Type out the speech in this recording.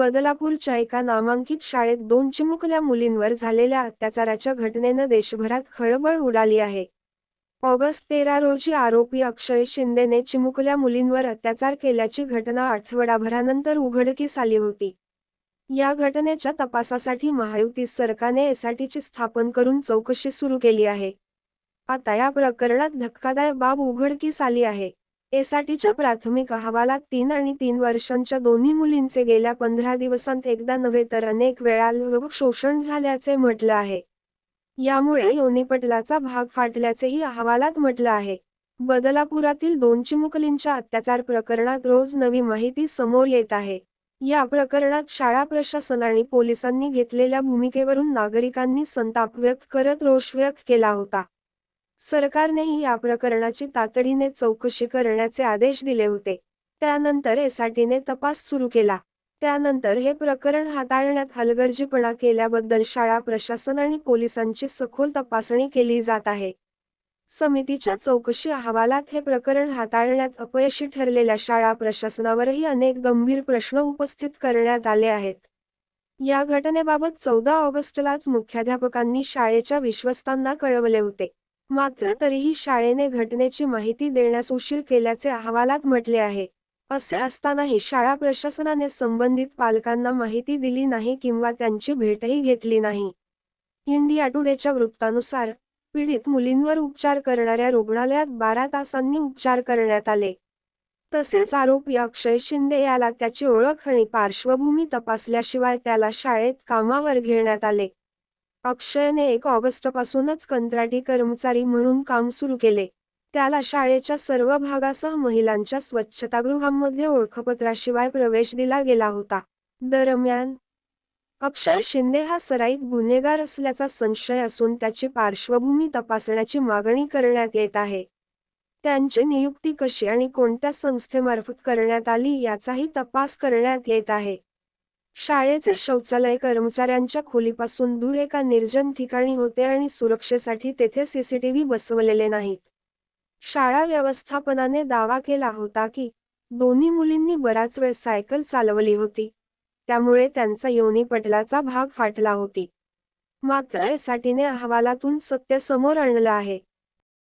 बदलापूरच्या एका नामांकित शाळेत दोन चिमुकल्या मुलींवर झालेल्या अत्याचाराच्या घटनेनं देशभरात खळबळ उडाली आहे. ऑगस्ट तेरा रोजी आरोपी अक्षय शिंदेने चिमुकल्या मुलींवर अत्याचार केल्याची घटना आठवडाभरानंतर उघडकीस आली होती. या घटनेच्या तपासासाठी महायुती सरकारने एसआयटीची स्थापन करून चौकशी सुरू केली आहे. आता या प्रकरणात धक्कादायक बाब उघडकीस आली आहे. एसआटीच्या प्राथमिक अहवालात तीन आणि तीन वर्षांच्या दोन्ही मुलींचे गेल्या पंधरा दिवसांत एकदा नव्हे तर अनेक वेळा शोषण झाल्याचे म्हटलं आहे. यामुळे योनीपटलाचा भाग फाटल्याचेही अहवालात म्हटलं आहे. बदलापुरातील दोन चिमुकलींच्या अत्याचार प्रकरणात रोज नवी माहिती समोर येत आहे. या प्रकरणात शाळा प्रशासन आणि पोलिसांनी घेतलेल्या भूमिकेवरून नागरिकांनी संताप व्यक्त करत रोष व्यक्त केला होता. सरकारनेही या प्रकरणाची तातडीने चौकशी करण्याचे आदेश दिले होते. त्यानंतर एसआयटीने तपास सुरू केला. त्यानंतर हे प्रकरण हाताळण्यात हलगर्जीपणा केल्याबद्दल शाळा प्रशासन आणि पोलिसांची सखोल तपासणी केली जात आहे. समितीच्या चौकशी अहवालात हे प्रकरण हाताळण्यात अपयशी ठरलेल्या शाळा प्रशासनावरही अनेक गंभीर प्रश्न उपस्थित करण्यात आले आहेत. या घटनेबाबत चौदा ऑगस्टलाच मुख्याध्यापकांनी शाळेच्या विश्वस्तांना कळवले होते. मात्र तरीही शाळेने घटनेची माहिती देण्यास उशीर केल्याचे अहवालात म्हटले आहे. असे असतानाही शाळा प्रशासनाने संबंधित पालकांना माहिती दिली नाही किंवा त्यांची भेटही घेतली नाही. इंडिया टुडेच्या वृत्तानुसार पीडित मुलींवर उपचार करणाऱ्या रुग्णालयात बारा तासांनी उपचार करण्यात आले. तसेच आरोपी अक्षय शिंदे याला त्याची ओळख आणि पार्श्वभूमी तपासल्याशिवाय त्याला शाळेत कामावर घेण्यात आले. अक्षयने एक ऑगस्टपासूनच कंत्राटी कर्मचारी म्हणून काम सुरू केले. त्याला शाळेच्या सर्व भागासह महिलांच्या स्वच्छतागृहांमध्ये ओळखपत्राशिवाय प्रवेश दिला गेला होता. दरम्यान अक्षय शिंदे हा सराईत गुन्हेगार असल्याचा संशय असून त्याची पार्श्वभूमी तपासण्याची मागणी करण्यात येत आहे. त्यांची नियुक्ती कशी आणि कोणत्या संस्थेमार्फत करण्यात आली याचाही तपास करण्यात येत आहे. शाळेचे शौचालय कर्मचाऱ्यांच्या खोलीपासून दूर एका निर्जन ठिकाणी होते आणि सुरक्षेसाठी तेथे सीसीटीव्ही बसवलेले नाहीत. शाळा व्यवस्थापनाने दावा केला होता की दोन्ही मुलींनी बराच वेळ सायकल चालवली होती. त्यामुळे त्यांचा योनी पटलाचा भाग फाटला होती. मात्र साठीने अहवालातून सत्य समोर आणलं आहे.